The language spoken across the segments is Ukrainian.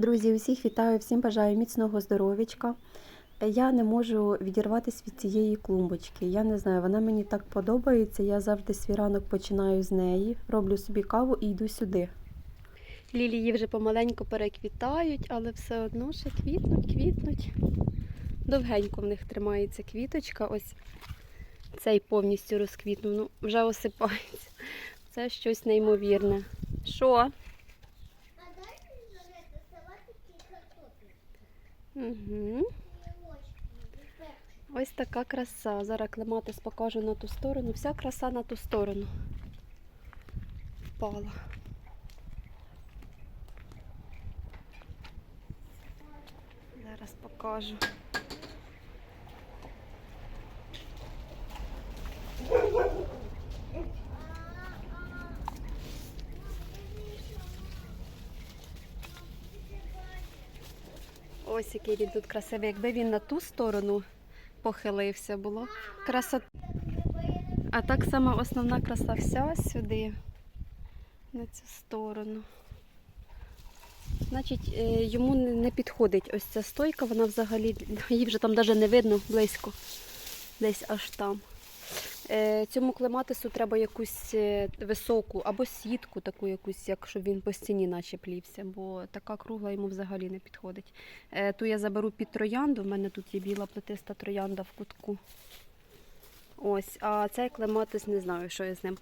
Друзі, усіх вітаю, всім бажаю міцного здоров'ячка. Я не можу відірватися від цієї клумбочки. Я не знаю, вона мені так подобається. Я завжди свій ранок починаю з неї, роблю собі каву і йду сюди. Лілії вже помаленьку переквітають, але все одно ще квітнуть, квітнуть. Довгенько в них тримається квіточка. Ось цей повністю розквітнув. Ну, вже осипається. Це щось неймовірне. Що? А дай мені жарити салатики і картоплю. Угу. Ось така краса. Зараз клематис покажу на ту сторону. Вся краса на ту сторону. Впала. Зараз покажу. Ось який він тут красивий. Якби він на ту сторону похилився, було красота. А так само основна краса вся сюди, на цю сторону. Значить, е, йому не підходить ось ця стойка, вона взагалі, її вже там навіть не видно близько, десь аж там. Е, Цьому клематису треба якусь е, високу або сітку, таку якусь, як щоб він по стіні наче плівся, бо така кругла йому взагалі не підходить. Е, Ту я заберу під троянду, в мене тут є біла плетиста троянда в кутку. Ось, а цей клематис не знаю, що я з ним.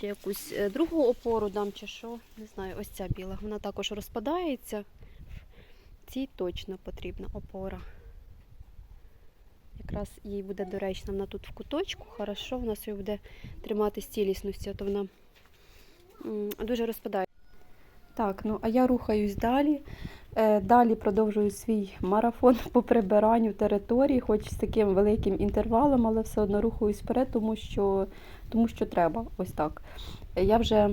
Чи якусь другу опору дам, чи що. Не знаю, ось ця біла. Вона також розпадається. Цій точно потрібна опора. Якраз їй буде доречна. Вона тут в куточку, хорошо, вона собі буде тримати цілісності, а то вона дуже розпадає. Так, ну а я рухаюсь далі. Е, Далі продовжую свій марафон по прибиранню території, хоч з таким великим інтервалом, але все одно рухаюсь вперед, тому що, тому що треба. Ось так. Я вже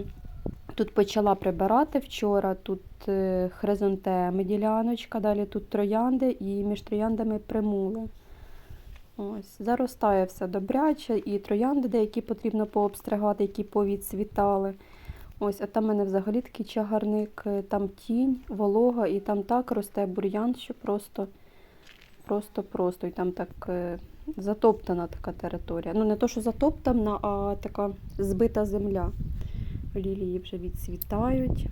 тут почала прибирати вчора. Тут е, хризантеми діляночка, далі тут троянди і між трояндами примули. Ось, заростає все добряче, і троянди деякі потрібно пообстригати, які повідцвітали. Ось, а там в мене взагалі такий чагарник, е, там тінь, волога, і там так росте бур'ян, що просто, просто, просто. І там так е, затоптана така територія. Ну, не то, що затоптана, а така збита земля. Лілії вже відцвітають.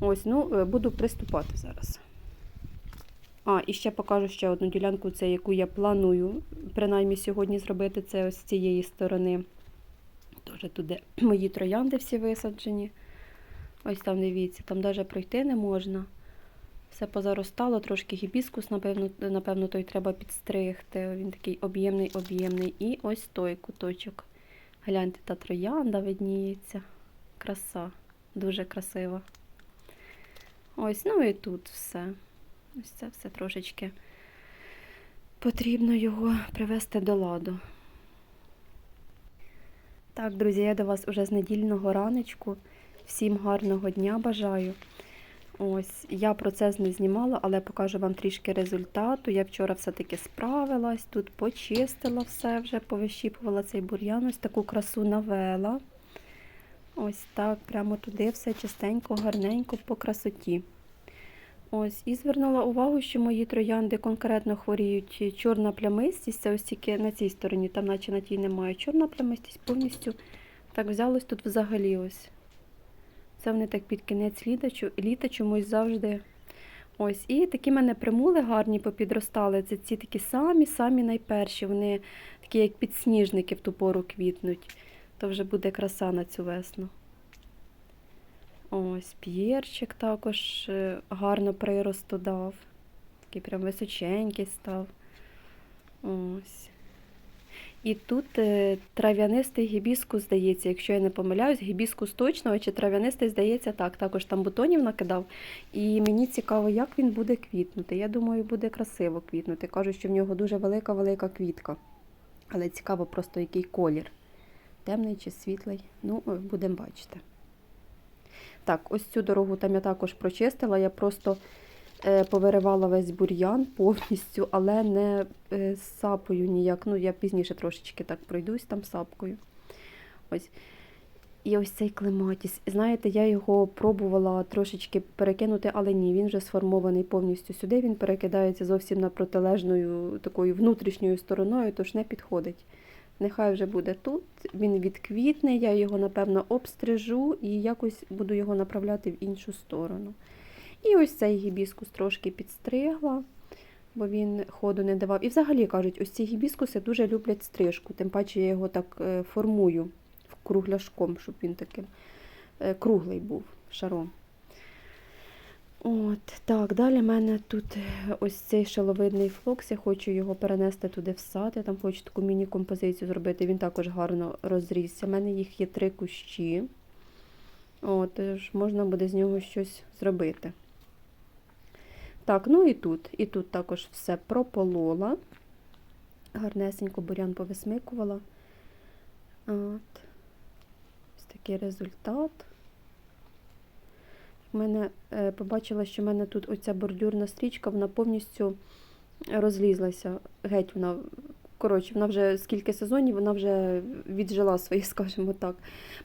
Ось, ну, е, буду приступати зараз. А, і ще покажу ще одну ділянку, це яку я планую, принаймні сьогодні зробити це ось з цієї сторони. Теж туди мої троянди всі висаджені. Ось там дивіться, там навіть пройти не можна. Все позаростало, трошки гібіскус, напевно, напевно, той треба підстригти. Він такий об'ємний, об'ємний. І ось той куточок. Гляньте, та троянда видніється. Краса, дуже красива. Ось, ну і тут все. Ось це все трошечки потрібно його привести до ладу. Так, друзі, я до вас уже з недільного раночку. Всім гарного дня бажаю. Ось, я процес не знімала, але покажу вам трішки результату. Я вчора все-таки справилась, тут почистила все вже, повищіпувала цей бур'ян, ось таку красу навела. Ось так, прямо туди все чистенько, гарненько по красоті. Ось, і звернула увагу, що мої троянди конкретно хворіють чорна плямистість. Це ось тільки на цій стороні, там наче на тій немає. Чорна плямистість повністю так взялось тут взагалі ось. Це вони так під кінець літа, літа чомусь завжди. Ось, і такі мене примули гарні попідростали. Це ці такі самі-самі найперші. Вони такі, як підсніжники в ту пору квітнуть. То вже буде краса на цю весну. Ось п'єрчик також е, гарно приросту дав. Такий прям височенький став. Ось. І тут е, трав'янистий гібіскус, здається, якщо я не помиляюсь, гібіскус точно, чи трав'янистий, здається, так. Також там бутонів накидав. І мені цікаво, як він буде квітнути. Я думаю, буде красиво квітнути. Кажуть, що в нього дуже велика-велика квітка. Але цікаво просто, який колір. Темний чи світлий. Ну, будемо бачити. Так, ось цю дорогу там я також прочистила. Я просто е, повиривала весь бур'ян повністю, але не е, сапою ніяк. Ну, я пізніше трошечки так пройдусь там сапкою. Ось. І ось цей клематіс. Знаєте, я його пробувала трошечки перекинути, але ні, він вже сформований повністю сюди. Він перекидається зовсім на протилежною такою внутрішньою стороною, тож не підходить. Нехай вже буде тут. Він відквітне, я його, напевно, обстрижу і якось буду його направляти в іншу сторону. І ось цей гібіскус трошки підстригла, бо він ходу не давав. І взагалі кажуть, ось ці гібіскуси дуже люблять стрижку, тим паче я його так е, формую кругляшком, щоб він таким е, круглий був шаром. От, так, далі в мене тут е, ось цей шаловидний флокс, я хочу його перенести туди в сад, я там хочу таку міні-композицію зробити, він також гарно розрісся. У мене їх є три кущі. От, тож можна буде з нього щось зробити. Так, ну і тут. І тут також все прополола. Гарнесенько бурян повисмикувала. От. Ось такий результат. В мене е, побачила, що в мене тут оця бордюрна стрічка, вона повністю розлізлася. Геть вона, коротше, вона вже скільки сезонів, вона вже віджила свої, скажімо так.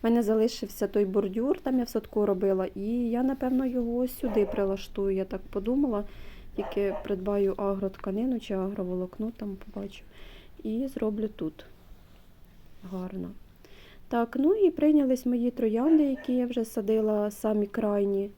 У мене залишився той бордюр, там я в садку робила, і я, напевно, його сюди прилаштую. Я так подумала. Тільки придбаю агротканину чи агроволокно, там побачу. І зроблю тут. Гарно. Так, ну і прийнялись мої троянди, які я вже садила самі крайні.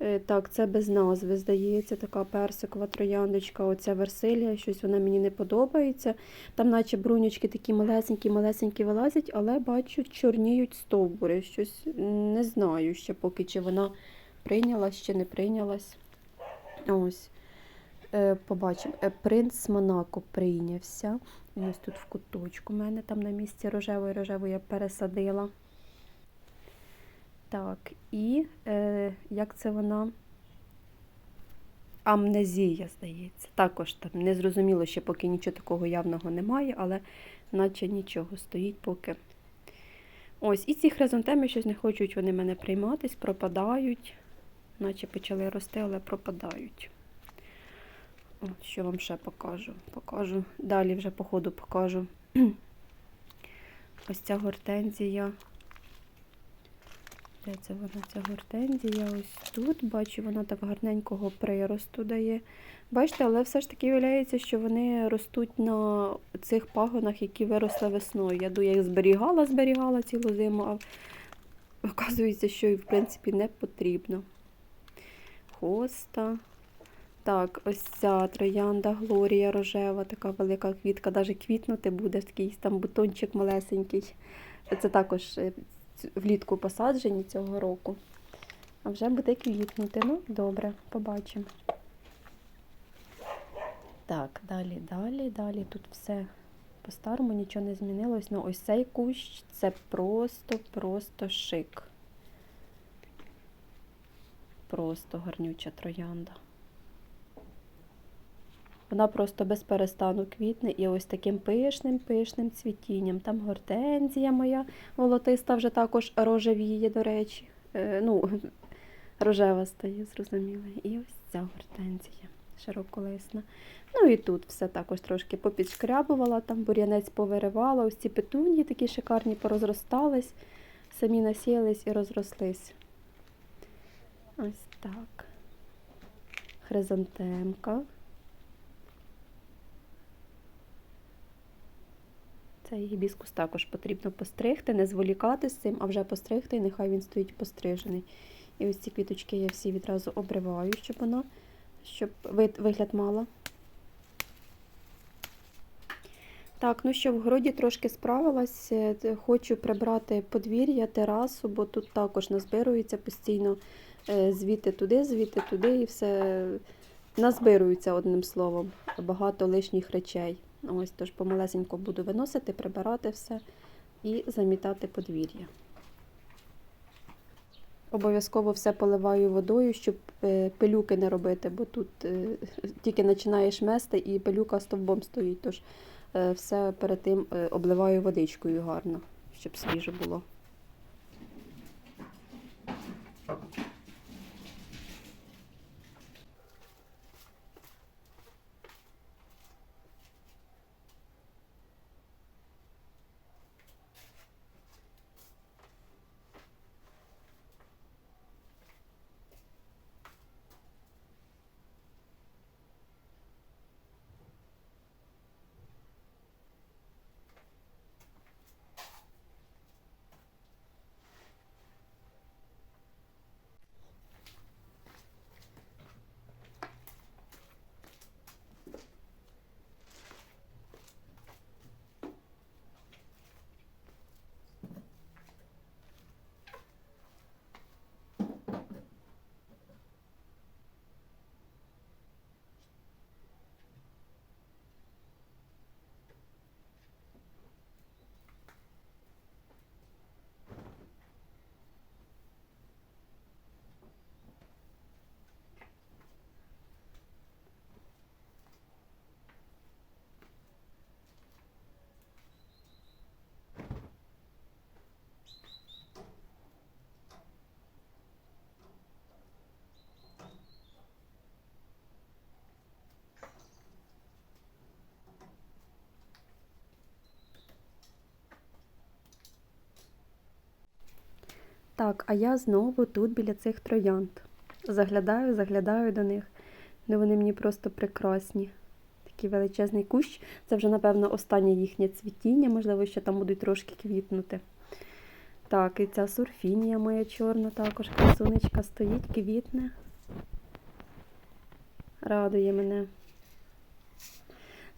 Е, Так, це без назви, здається, така персикова трояндочка. Оця Версилія, щось вона мені не подобається. Там, наче брунючки такі малесенькі, малесенькі вилазять, але бачу, чорніють стовбури. Щось не знаю ще поки, чи вона прийнялась, чи не прийнялась. Ось. Е, Побачимо. Е, Принц Монако прийнявся. Він ось тут в куточку у мене там на місці рожевої рожевої я пересадила. Так, і е, як це вона? Амнезія, здається. Також там не зрозуміло, ще поки нічого такого явного немає, але наче нічого стоїть поки. Ось, і ці хризантеми щось не хочуть вони мене прийматись, пропадають. Наче почали рости, але пропадають. Що вам ще покажу? Покажу. Далі вже по ходу покажу. Ось ця гортензія. Де це вона, ця гортензія? Ось тут. Бачу, вона так гарненького приросту дає. Бачите, але все ж таки виявляється, що вони ростуть на цих пагонах, які виросли весною. Я їх зберігала, зберігала цілу зиму, а оказується, що і в принципі не потрібно. Хоста. Так, ось ця троянда Глорія рожева, така велика квітка, навіть квітнути буде, такий там бутончик малесенький. Це також е, влітку посаджені цього року. А вже буде квітнути. Ну, добре, побачимо. Так, далі, далі, далі. Тут все по-старому, нічого не змінилось. Ну, ось цей кущ це просто, просто шик. Просто гарнюча троянда. Вона просто без перестану квітне і ось таким пишним, пишним цвітінням. Там гортензія моя волотиста вже також рожевіє, до речі. Е, ну, рожева стає, зрозуміло. І ось ця гортензія широколисна. Ну і тут все також трошки попідшкрябувала, там бур'янець повиривала. Ось ці петунії такі шикарні порозростались, самі насіялись і розрослись. Ось так. Хризантемка. Цей гібіскус також потрібно постригти, не зволікати з цим, а вже постригти, і нехай він стоїть пострижений. І ось ці квіточки я всі відразу обриваю, щоб вона, щоб вигляд мала. Так, ну що, в городі трошки справилась. Е, Хочу прибрати подвір'я, терасу, бо тут також назбирується постійно е, звідти туди, звідти туди, і все назбирується одним словом. Багато лишніх речей. Ось тож помалесенько буду виносити, прибирати все і замітати подвір'я. Обов'язково все поливаю водою, щоб е, пилюки не робити, бо тут е, тільки починаєш мести і пилюка стовбом стоїть. Тож е, все перед тим обливаю водичкою гарно, щоб свіже було. Так, а я знову тут біля цих троянд. Заглядаю, заглядаю до них. Ну вони мені просто прекрасні. Такий величезний кущ. Це вже, напевно, останнє їхнє цвітіння, можливо, ще там будуть трошки квітнути. Так, і ця сурфінія моя чорна також, красунечка стоїть, квітне. Радує мене.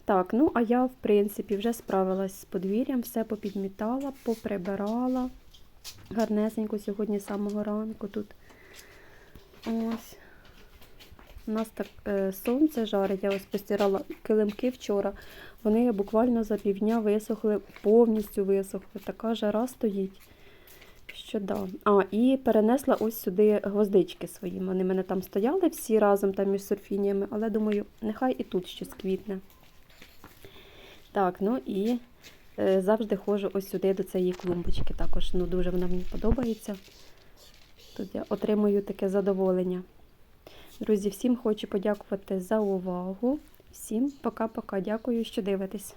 Так, ну а я, в принципі, вже справилась з подвір'ям, все попідмітала, поприбирала. Гарнесенько сьогодні з самого ранку тут. Ось. У нас так е, сонце жарить, я ось постирала килимки вчора. Вони буквально за півдня висохли, повністю висохли. Така жара стоїть. Що да. А, і перенесла ось сюди гвоздички свої. Вони мене там стояли всі разом там між сурфініями, але думаю, нехай і тут щось квітне. Так, ну і завжди ходжу ось сюди до цієї клумбочки. Також ну, дуже вона мені подобається. Тут я отримую таке задоволення. Друзі, всім хочу подякувати за увагу. Всім пока-пока. Дякую, що дивитесь.